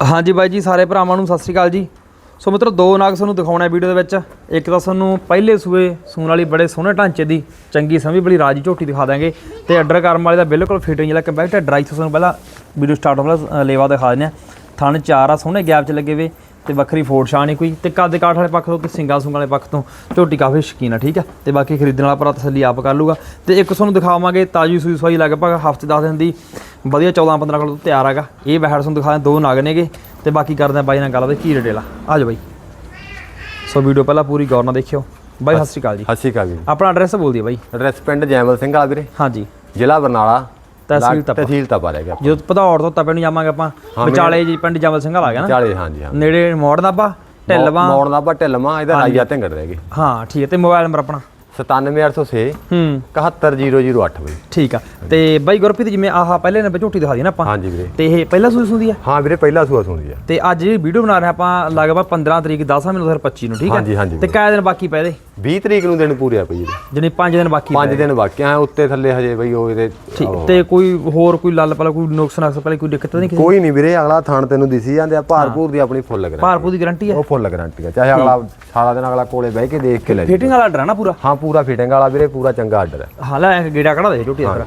ਹਾਂਜੀ ਬਾਈ ਜੀ, ਸਾਰੇ ਭਰਾਵਾਂ ਨੂੰ ਸਤਿ ਸ੍ਰੀ ਅਕਾਲ ਜੀ। ਸੋ ਮਿੱਤਰੋ, ਦੋ ਨਾਗ ਤੁਹਾਨੂੰ ਦਿਖਾਉਣਾ ਹੈ ਵੀਡੀਓ ਦੇ ਵਿੱਚ। ਇੱਕ ਤਾਂ ਤੁਹਾਨੂੰ ਪਹਿਲੇ ਸੂਏ ਸੂਣ ਵਾਲੀ ਬੜੇ ਸੋਹਣੇ ਢਾਂਚੇ ਦੀ ਚੰਗੀ ਸਮੀ ਬੜੀ ਰਾਜੀ ਝੋਟੀ ਦਿਖਾ ਦਾਂਗੇ ਤੇ ਆਰਡਰ ਕਰਮ ਵਾਲੇ ਦਾ ਬਿਲਕੁਲ ਫਿਟਿੰਗ ਜਿਹੜਾ ਕੰਪੈਕਟ ਹੈ ਡਰਾਈ ਤੁਹਾਨੂੰ ਪਹਿਲਾਂ ਵੀਡੀਓ ਸਟਾਰਟ ਹੋਣ ਵਾਲਾ ਲੇਵਾ ਦਿਖਾ ਦਿੰਦੇ ਆ। ਥਣ ਚਾਰ ਆ, ਸੋਹਣੇ ਗੈਪ 'ਚ ਲੱਗੇ ਵੇ ਤੇ ਵੱਖਰੀ ਫੋੜ ਸ਼ਾਨ ਨਹੀਂ ਕੋਈ। ਤੇ ਕੱਦ ਕਾਠ ਵਾਲੇ ਪੱਖ ਤੋਂ ਤੇ ਸਿੰਗਾ ਸੁੰਗ ਵਾਲੇ ਪੱਖ ਤੋਂ ਝੋਟੀ ਕਾਫੀ ਸ਼ਕੀਨ ਆ ਠੀਕ ਆ? ਤੇ ਬਾਕੀ ਖਰੀਦਣ ਵਾਲਾ ਭਰਾ ਤਸੱਲੀ ਆਪ ਕਰ ਲੂਗਾ। ਤੇ ਇੱਕ ਤੁਹਾਨੂੰ ਦਿਖਾਵਾਂਗੇ ਤਾਜੀ ਸੂਈ ਸਵਾਈ ਲਗਭਗ ਹਫ਼ਤੇ 10 ਦਿਨ ਦੀ। ਵਧੀਆ 14 15 ਕਿਲੋ ਤੋਂ ਤਿਆਰ ਹੈਗਾ। ਇਹ ਬਹਿੜ ਤੁਹਾਨੂੰ ਦਿਖਾ ਦੋ ਨਗ ਨੇਗੇ। ਤੇ ਬਾਕੀ ਕਰਦੇ ਆ ਬਾਈ ਨਾਲ ਗੱਲ ਉਹਦੇ ਕੀ ਰੇਟ ਆ ਆ ਜਾਓ ਬਾਈ। ਸੋ ਵੀਡੀਓ ਪਹਿਲਾਂ ਪੂਰੀ ਗੌਰ ਨਾਲ ਦੇਖਿਓ। ਬਾਈ ਸਤਿ ਸ਼੍ਰੀ ਅਕਾਲ ਜੀ। ਸਤਿ ਸ਼੍ਰੀ ਅਕਾਲ ਜੀ। ਆਪਣਾ ਐਡਰੈਸ ਬੋਲ ਦਿਓ ਬਾਈ। ਐਡਰੈਸ ਪਿੰਡ ਜੈਮਲ ਸਿੰਘ ਵਾਲਾ ਵੀਰੇ। ਹਾਂਜੀ। ਜ਼ਿਲ੍ਹਾ ਬਰਨਾਲਾ। ਤਹਿਸੀਲ ਲਾ- ਤਪਾ। ਤਹਿਸੀਲ ਤਪਾ ਰਹਿ ਗਿਆ ਜਦੋਂ ਭਦੌੜ ਤੋਂ ਤਪੇ ਨੂੰ ਜਾਵਾਂਗੇ ਆਪਾਂ ਵਿਚਾਲੇ ਜੀ ਪਿੰਡ ਜਮਲ ਸਿੰਘ ਆ ਗਿਆ ਨਾ। ਚਾਲੇ ਹਾਂਜੀ ਹਾਂ ਨੇੜੇ ਮੋੜ ਨਾਭਾ ਢਿੱਲਵਾ। ਮੋੜ ਦਾ ਬਾ ਢਿੱਲਵਾਂ ਇਹਦਾ ਰਾਈਆ ਢਿੰਗੜ ਰਹਿ ਗਈ ਹਾਂ ਠੀਕ ਹੈ ਤੇ ਮੋਬਾਈਲ ਨੰਬਰ ਆਪਣਾ? 97806 ਹੂੰ। 71008 ਬਈ। ਠੀਕ ਆ। ਤੇ ਬਾਈ ਗੁਰਪ੍ਰੀਤ ਜਿਵੇਂ ਆਹ ਪਹਿਲੇ ਨੰਬਰ ਝੋਟੀ ਦਿਖਾ ਦੀ ਨਾ ਆਪਾਂ ਹਾਂਜੀ ਵੀਰੇ। ਤੇ ਇਹ ਪਹਿਲਾ ਸੂਈ ਸੁੰਦੀ ਆ? ਹਾਂ ਵੀਰੇ ਪਹਿਲਾ ਸੂਆ ਸੁਣੀ ਆ। ਤੇ ਅੱਜ ਜਿਹੜੀ ਵੀਡੀਓ ਬਣਾ ਰਹੇ ਆਪਾਂ ਲਗਭਗ 15 ਤਰੀਕ 10 ਮਹੀਨੇ 2025 ਨੂੰ ਠੀਕ ਹਾਂਜੀ ਤੇ ਕਾਹ ਦਿਨ ਬਾਕੀ ਪਏ ਦੇ। 20 ਤਰੀਕ ਨੂੰ ਦਿਨ ਪੂਰੇ ਆ ਪਈ ਜੀ ਜਿਹਨੇ 5 ਦਿਨ ਬਾਕੀ 5 ਦਿਨ ਬਾਕੀ ਆ ਉੱਤੇ ਥੱਲੇ ਹਜੇ ਬਈ ਉਹ ਇਹਦੇ ਠੀਕ ਤੇ ਕੋਈ ਹੋਰ ਕੋਈ ਲੱਲ ਪਲਾ ਕੋਈ ਨੁਕਸ ਨਕਸ ਪਲਾ ਕੋਈ ਦਿੱਕਤ ਤਾਂ ਨਹੀਂ ਕਿਸੇ ਕੋਈ ਨਹੀਂ ਵੀਰੇ ਅਗਲਾ ਥਾਣ ਤੈਨੂੰ ਦਿਸੀ ਜਾਂਦੇ ਆ ਭਾਰਪੂਰ ਦੀ ਆਪਣੀ ਫੁੱਲ ਗਰੰਟੀ ਭਾਰਪੂ ਦੀ ਗਾਰੰਟੀ ਹੈ ਉਹ ਫੁੱਲ ਗਰੰਟੀ ਆ ਚਾਹੇ ਅਗਲਾ ਸਾਰਾ ਦਿਨ ਅਗਲਾ ਕੋਲੇ ਬਹਿ ਕੇ ਦੇਖ ਕੇ ਲੈ। ਫਿਟਿੰਗ ਵਾਲਾ ਆਰਡਰ ਹੈ ਨਾ ਪੂਰਾ? ਹਾਂ ਪੂਰਾ ਫਿਟਿੰਗ ਵਾਲਾ ਵੀਰੇ ਪੂਰਾ ਚੰਗਾ ਆਰਡਰ ਹੈ ਹਾਲਾ ਐ ਗੇੜਾ ਕਢਾ ਦੇ ਝੋਟੀ ਦਾ ਫਿਰ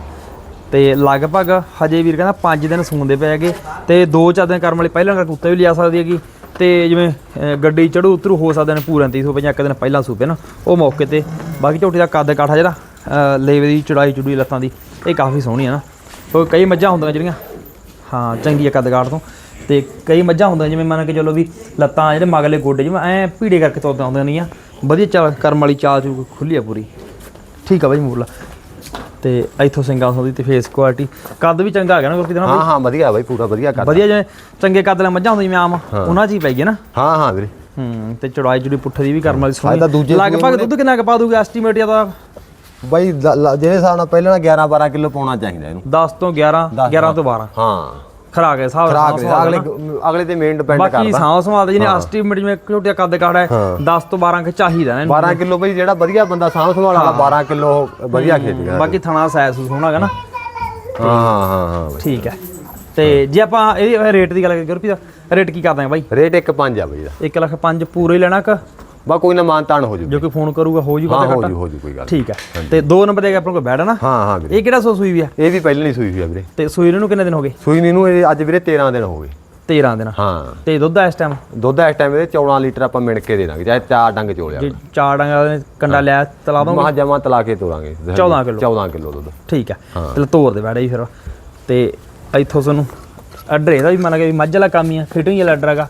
ਤੇ ਲਗਭਗ ਹਜੇ ਵੀਰ ਕਹਿੰਦਾ 5 ਦਿਨ ਸੂੰਦੇ ਪਏ ਹੈਗੇ ਤੇ 2-4 ਦਿਨ ਕਰਮ ਵਾਲੀ ਪਹਿਲਾਂ ਉੱਤੇ ਵੀ ਲਿਆ ਸਕਦੀ ਹੈਗੀ। ਤੇ ਜਿਵੇਂ ਗੱਡੀ ਚੜੂ ਉਤਰੂ ਹੋ ਸਕਦੇ ਨੇ ਪੂਰਨ 350 ਇੱਕ ਦਿਨ ਪਹਿਲਾਂ ਸੂਪੇ ਨਾ, ਉਹ ਮੌਕੇ ਤੇ ਬਾਕੀ ਝੋਟੀ ਦਾ ਕੱਦ ਕਾਠਾ ਜਿਹੜਾ ਲੇਵੇ ਦੀ ਚੜਾਈ ਚੁੜੀ ਲੱਤਾਂ ਦੀ, ਇਹ ਕਾਫੀ ਸੋਹਣੀ ਆ ਨਾ। ਕੋਈ ਕਈ ਮੱਝਾਂ ਹੁੰਦੀਆਂ ਜਿਹੜੀਆਂ, ਹਾਂ ਚੰਗੀ ਆ ਕੱਦ ਕਾਠ ਤੋਂ, ਤੇ ਕਈ ਮੱਝਾਂ ਹੁੰਦੀਆਂ ਜਿਵੇਂ ਮੰਨ ਕੇ ਚਲੋ ਵੀ ਲੱਤਾਂ ਜਿਹੜੇ ਮਗਲੇ ਗੋਡੇ ਜਿਵੇਂ ਐ ਭੀੜੇ ਕਰਕੇ ਤੁਰਦੀਆਂ ਹੁੰਦੀਆਂ ਨਹੀਂ ਆ ਵਧੀਆ ਚਾਲ ਕਰਮ ਵਾਲੀ ਚਾਲ ਚੂ ਖੁੱਲੀ ਆ ਪੂਰੀ। ਠੀਕ ਆ ਬਾਈ ਮੂਰਲਾ। ਤੇ ਇੱਥੋਂ ਸਿੰਗਾਂ ਸੋਦੀ ਤੇ ਫੇਸ ਕੁਆਲਿਟੀ ਕੱਦ ਵੀ ਚੰਗਾ ਹੈਗਾ ਨਾ ਗੁਰਪ੍ਰੀਤ ਹਾਂ ਹਾਂ ਵਧੀਆ ਬਾਈ ਪੂਰਾ ਵਧੀਆ ਕਰ ਵਧੀਆ ਜਿਵੇਂ ਚੰਗੇ ਕੱਦ ਵਾਲੀਆਂ ਮੱਝਾਂ ਹੁੰਦੀਆਂ ਜਿਵੇਂ ਆਮ ਉਹਨਾਂ 'ਚ ਹੀ ਪੈ ਗਈ ਨਾ। ਹਾਂ ਹਾਂ ਵੀਰੇ। ਹੂੰ ਤੇ ਚੜਾਈ ਜੁੜੀ ਪੁੱਠ ਦੀ ਵੀ ਕਰਮ ਵਾਲੀ ਸੋਹਣੀ। ਲਗਭਗ ਦੁੱਧ ਕਿੰਨਾ ਕੁ ਪਾ ਦੂਗਾ ਐਸਟੀਮੇਟ ਜਾਂ ਤਾਂ? ਬਾਈ ਜਿਹੜੇ ਹਿਸਾਬ ਨਾਲ ਪਹਿਲਾਂ 11 12 ਕਿਲੋ ਪਾਉਣਾ ਚਾਹੀਦਾ ਇਹਨੂੰ। 10 ਤੋਂ 11 11 ਤੋਂ 12 ਹਾਂ। ਖਰਾਕ ਹੈ ਹਿਸਾਬ ਖਰਾਕ ਦੇ ਅਗਲੇ। ਅਗਲੇ ਤੇ ਮੇਨ ਡਿਪੈਂਡ ਬਾਕੀ ਕਰਦਾ। ਸਾਹ ਸੰਭਾਲ ਜਿਹਨੇ ਐਸਟੀਮੇਟ ਜਿਵੇਂ ਝੋਟਿਆ ਕੱਦ ਕਾੜਾ ਹੈ 10 ਤੋਂ 12 ਕ ਚਾਹੀਦਾ ਨਾ ਇਹਨੂੰ। 12 ਕਿਲੋ ਬਈ ਜਿਹੜਾ ਵਧੀਆ ਬੰਦਾ ਸਾਂਭ ਸੰਭਾਲ ਵਾਲਾ 12 ਕਿਲੋ ਵਧੀਆ ਖੇਤ ਗਿਆ ਬਾਕੀ ਥਣਾ ਸਾਇਜ਼ ਸੋਹਣਾ ਹੈਗਾ ਨਾ। ਹਾਂ ਹਾਂ ਹਾਂ ਹਾਂ ਬਾਈ ਠੀਕ ਹੈ। ਤੇ ਜੇ ਆਪਾਂ ਇਹ ਰੇਟ ਦੀ ਗੱਲ ਕਰੀਏ ਗੁਰਪ੍ਰੀਤ ਰੇਟ ਕੀ ਕਰਦੇ ਆ ਬਾਈ? ਰੇਟ 1.5 ਆ ਬਈ ਦਾ। 1 ਲੱਖ 5 ਪੂਰੇ ਹੀ ਲੈਣਾ ਕ ਬਾ ਕੋਈ ਨਾ ਮਾਨਤਾਨ ਹੋ ਜੂ ਜੋ ਕੋਈ ਫੋਨ ਕਰੂਗਾ ਹੋ ਜੂ ਹਾਂ ਹੋ ਜੂ ਹੋ ਜੂ ਕੋਈ ਗੱਲ ਠੀਕ ਹੈ। ਤੇ ਦੋ ਨੰਬਰ ਦੇ ਆਪਣੇ ਕੋਲ ਨਾ। ਹਾਂ ਹਾਂ ਵੀਰੇ। ਇਹ ਕਿਹੜਾ ਸੋ ਸੂਈ ਵੀ ਆ? ਇਹ ਵੀ ਪਹਿਲਾਂ ਨਹੀਂ ਸੂਈ ਹੋਈ ਆ ਵੀਰੇ। ਤੇ ਸੂਈ ਨੂੰ ਕਿੰਨੇ ਦਿਨ ਹੋ ਗਏ? ਸੂਈ ਨੀ ਇਹ ਅੱਜ ਵੀਰੇ 13 ਦਿਨ ਹੋ ਗਏ। 13 ਦਿਨ। ਹਾਂ। ਤੇ ਦੁੱਧ ਇਸ ਟਾਈਮ ਦੁੱਧ ਇਸ ਟਾਈਮ ਇਹਦੇ 14 ਲੀਟਰ ਆਪਾਂ ਮਿਣ ਕੇ ਦੇ ਦਾਂਗੇ ਚਾਹੇ ਚਾਰ ਡੰਗ ਚੋਲਿਆ ਜੇ ਚਾਰ ਡੰਗਾਂ ਕੰਡਾ ਲਿਆ ਤਲਾ ਦੋ ਮਹਾ ਜਮਾ ਤਲਾ ਕੇ ਤੋਰਾਂਗੇ 14 ਕਿਲੋ। 14 ਕਿਲੋ ਦੁੱਧ। ਠੀਕ ਹੈ। ਤੇ ਤੋਰ ਦੇ ਬੈਠਾ ਜੀ ਫਿਰ। ਤੇ ਇੱਥੋਂ ਤੁਹਾਨੂੰ ਆਰਡਰ ਇਹਦਾ ਵੀ ਮੰਨ ਕੇ ਵੀ ਮੱਝ ਵਾਲਾ ਕੰਮ ਹੀ ਆ ਫਿਟਿੰਗ ਵਾਲਾ ਆਰਡਰ ਹੈਗਾ।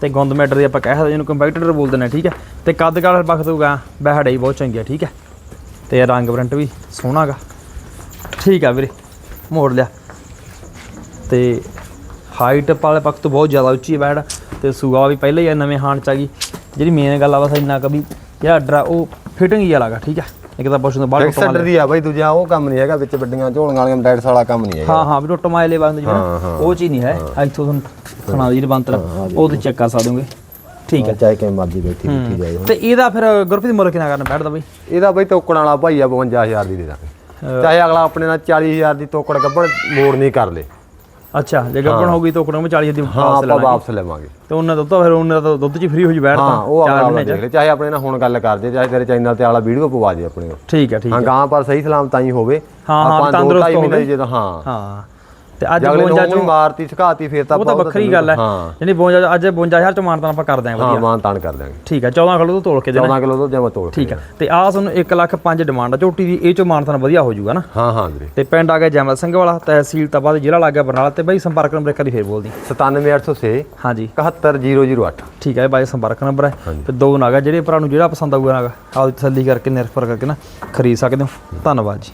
ਤੇ ਗੁੰਦ ਮੈਟਰ ਦੀ ਆਪਾਂ ਕਹਿ ਸਕਦੇ ਜਿਹਨੂੰ ਕੰਪੈਕਟਰ ਬੋਲ ਦਿੰਦੇ ਆ ਠੀਕ ਹੈ? ਤੇ ਕੱਦ ਕਾਲ ਬਖ ਦੂਗਾ ਬਹਿੜਾ ਹੀ ਬਹੁਤ ਚੰਗੀ ਹੈ ਠੀਕ ਹੈ? ਤੇ ਰੰਗ ਬਰੰਟ ਵੀ ਸੋਹਣਾ ਗਾ। ਠੀਕ ਆ ਵੀਰੇ, ਮੋੜ ਲਿਆ। ਤੇ ਹਾਈਟ ਵਾਲੇ ਪੱਖ ਤੋਂ ਬਹੁਤ ਜ਼ਿਆਦਾ ਉੱਚੀ ਹੈ ਬੈੜ ਤੇ ਸੂਆ ਵੀ ਪਹਿਲਾਂ ਹੀ ਆ, ਨਵੇਂ ਹਾਣ ਚ ਆ ਗਈ। ਜਿਹੜੀ ਮੇਨ ਗੱਲ ਆ ਬਸ ਇੰਨਾ ਕਵੀ ਜਿਹੜਾ ਆਰਡਰ ਆ ਉਹ ਫਿਟਿੰਗ ਹੀ ਵਾਲਾ ਗਾ, ਠੀਕ ਹੈ? ਇੱਕ ਤਾਂ ਪੁੱਛਣ ਤੋਂ ਬਾਅਦ ਐਕਸੈਂਟਰ ਦੀ ਆ ਬਾਈ ਦੂਜਾ ਉਹ ਕੰਮ ਨਹੀਂ ਹੈਗਾ ਵਿੱਚ ਵੱਡੀਆਂ ਝੋਲੀਆਂ ਵਾਲੀਆਂ ਡਾਇਟਸ ਵਾਲਾ ਕੰਮ ਨਹੀਂ ਹੈਗਾ। ਹਾਂ ਹਾਂ ਵੀ ਟੋਟੋ ਮਾਇਲੇ ਬੰਦ ਜਿਵੇਂ ਨਾ, ਉਹ ਚੀਜ਼ ਨਹੀਂ ਹੈ। ਇੱਥੋਂ ਤੁਹਾਨੂੰ ਸੁਣਾ ਦੀ ਬੰਤਰ ਉਹ ਤੇ ਚੈੱਕ ਕਰ ਸਕਦੇ ਠੀਕ ਹੈ। ਚਾਹੇ ਕਿਵੇਂ ਮਰਜ਼ੀ ਬੈਠੀ ਬੈਠੀ ਜਾਏ। ਤੇ ਇਹਦਾ ਫਿਰ ਗੁਰਪ੍ਰੀਤ ਮੁੱਲ ਕਿੰਨਾ ਕਰਨਾ ਬੈਠਦਾ ਬਈ? ਇਹਦਾ ਬਾਈ ਤੋਕੜ ਵਾਲਾ ਭਾਈ ਆ 52000 ਦੀ ਦੇ ਦਾਂਗੇ। ਚਾਹੇ ਅਗਲਾ ਆਪਣੇ ਨਾਲ 40000 ਦੀ ਤੋਕੜ ਗੱਬਣ ਮੋੜ ਨਹੀਂ ਕਰ ਲੇ। ਅੱਛਾ ਜੇ ਗੱਪਣ ਹੋ। ਗਈ ਤਾਂ ਕੋਣ 40 ਦੀ ਹਾਂ ਵਾਪਸ ਆਪਾਂ ਲੈਣਾ ਵਾਪਸ ਲਵਾਂਗੇ। ਤੇ ਉਹਨਾਂ ਦੁੱਧ ਤਾਂ ਫਿਰ ਉਹਨਾਂ ਦਾ ਦੁੱਧ ਚ ਫ੍ਰੀ ਹੋ ਜੀ ਬੈਠ ਹਾਂ ਤਾਂ ਉਹ ਮਹੀਨੇ ਦੇਖ ਲੈ ਚਾਹੇ ਆਪਣੇ ਨਾਲ ਹੁਣ ਗੱਲ ਕਰਦੇ ਚਾਹੇ ਤੇਰੇ ਚੈਨਲ ਤੇ ਵਾਲਾ ਵੀਡੀਓ ਪਵਾ ਦੇ ਆਪਣੇ ਠੀਕ ਹੈ ਠੀਕ ਹਾਂ ਹੈ। ਗਾਂ ਪਰ ਸਹੀ ਸਲਾਮ ਤਾਂ ਹੀ ਹੋਵੇ। ਹਾਂ, ਹਾਂ, ਦੋ ਤੰਦਰੁਸਤ ਹੋਵੇ। ਜੇ ਤਾਂ ਹਾਂ। ਹਾਂ। ਤੇ ਅੱਜ ਜਗਲੇ 52 ਨੂੰ ਚੋਂ ਮਾਰਤੀ ਸਕਾਤੀ ਫੇਰ ਤਾਂ ਉਹ ਤਾਂ ਵੱਖਰੀ ਗੱਲ ਹੈ। ਹਾਂ। ਜਿਹੜੀ 52 ਅੱਜ 52000 ਚ ਮਾਨਤਾਨ ਆਪਾਂ ਕਰ ਦਿਆਂਗੇ ਹਾਂ ਵਧੀਆ ਮਾਨ ਤਾਨ ਕਰ ਦਿਆਂਗੇ। ਠੀਕ ਹੈ 14 ਕਿਲੋ ਤੋਂ ਤੋਲ ਕੇ ਦੇਣਾ। 14 ਕਿਲੋ ਤੋਂ ਜਮਾ ਤੋੜ ਠੀਕ ਹੈ। ਤੇ ਆਹ ਤੁਹਾਨੂੰ 1 ਲੱਖ 5 ਡਿਮਾਂਡ ਆ ਝੋਟੀ ਦੀ ਇਹ ਚੋਂ ਮਾਨਤਾਨ ਵਧੀਆ ਹੋ ਜਾਊਗਾ ਨਾ। ਹਾਂ ਹਾਂ ਵੀਰੇ। ਤੇ ਪਿੰਡ ਆ ਗਿਆ ਜੈਮਲ ਸਿੰਘ ਵਾਲਾ ਤਹਿਸੀਲ ਤਪਾ ਦੇ ਜ਼ਿਲ੍ਹਾ ਲੱਗ ਗਿਆ ਬਰਨਾਲਾ ਤੇ ਬਾਈ ਸੰਪਰਕ ਨੰਬਰ ਇੱਕ ਵਾਰੀ ਫੇਰ ਬੋਲਦੀ। 97806 ਹਾਂਜੀ। 71008 ਠੀਕ ਹੈ ਬਾਈ ਸੰਪਰਕ ਨੰਬਰ ਹੈ। ਤੇ ਦੋ ਨਾਗਾ ਜਿਹੜੇ ਭਰਾ ਨੂੰ ਜਿਹੜਾ ਪਸੰਦ ਆਊਗਾ ਨਾਗਾ ਆਪਦੀ ਤਸੱਲੀ ਕਰਕੇ ਨਿਰਭਰ ਕਰਕੇ ਨਾ ਖਰੀਦ ਸਕਦੇ ਹੋ। ਧੰਨਵਾਦ ਜੀ।